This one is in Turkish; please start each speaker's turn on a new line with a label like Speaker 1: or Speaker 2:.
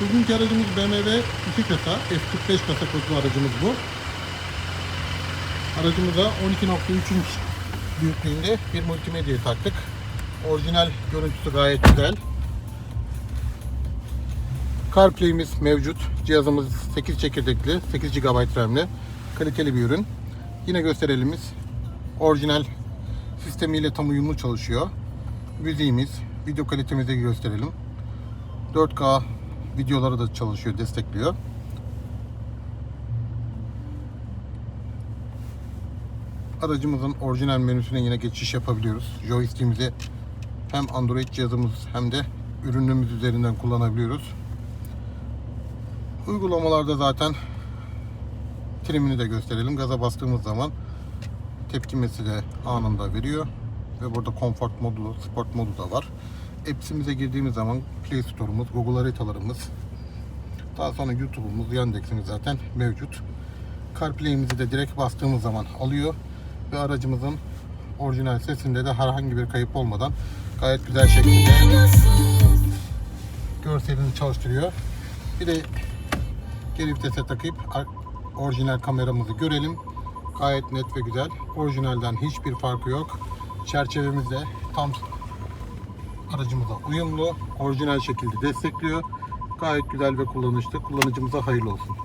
Speaker 1: Bugünkü aracımız BMW 2 kasa, F45 kasa kodlu aracımız bu. Aracımıza 12.3 inç büyüklüğünde bir multimedya taktık. Orijinal görüntüsü gayet güzel. CarPlay'imiz mevcut. Cihazımız 8 çekirdekli, 8 GB RAM'li. Kaliteli bir ürün. Yine gösterelimimiz orijinal sistemiyle tam uyumlu çalışıyor. Müziğimiz, video kalitemizi gösterelim. 4K videoları da çalışıyor, destekliyor. Aracımızın orijinal menüsüne yine geçiş yapabiliyoruz. Joystick'imizi hem Android cihazımız hem de ürünümüz üzerinden kullanabiliyoruz. Uygulamalarda zaten trimini de gösterelim. Gaza bastığımız zaman tepkimesi de anında veriyor. Ve burada Comfort modu, Sport modu da var. Apps'imize girdiğimiz zaman Play Store'umuz, Google haritalarımız, daha sonra YouTube'umuz, Yandex'imiz zaten mevcut. CarPlay'imizi de direkt bastığımız zaman alıyor ve aracımızın orijinal sesinde de herhangi bir kayıp olmadan gayet güzel şekilde görselini çalıştırıyor. Bir de geri vitese takıp orijinal kameramızı görelim. Gayet net ve güzel. Orijinalden hiçbir farkı yok. Çerçevemiz de tam aracımıza uyumlu. Orijinal şekilde destekliyor. Gayet güzel ve kullanışlı. Kullanıcımıza hayırlı olsun.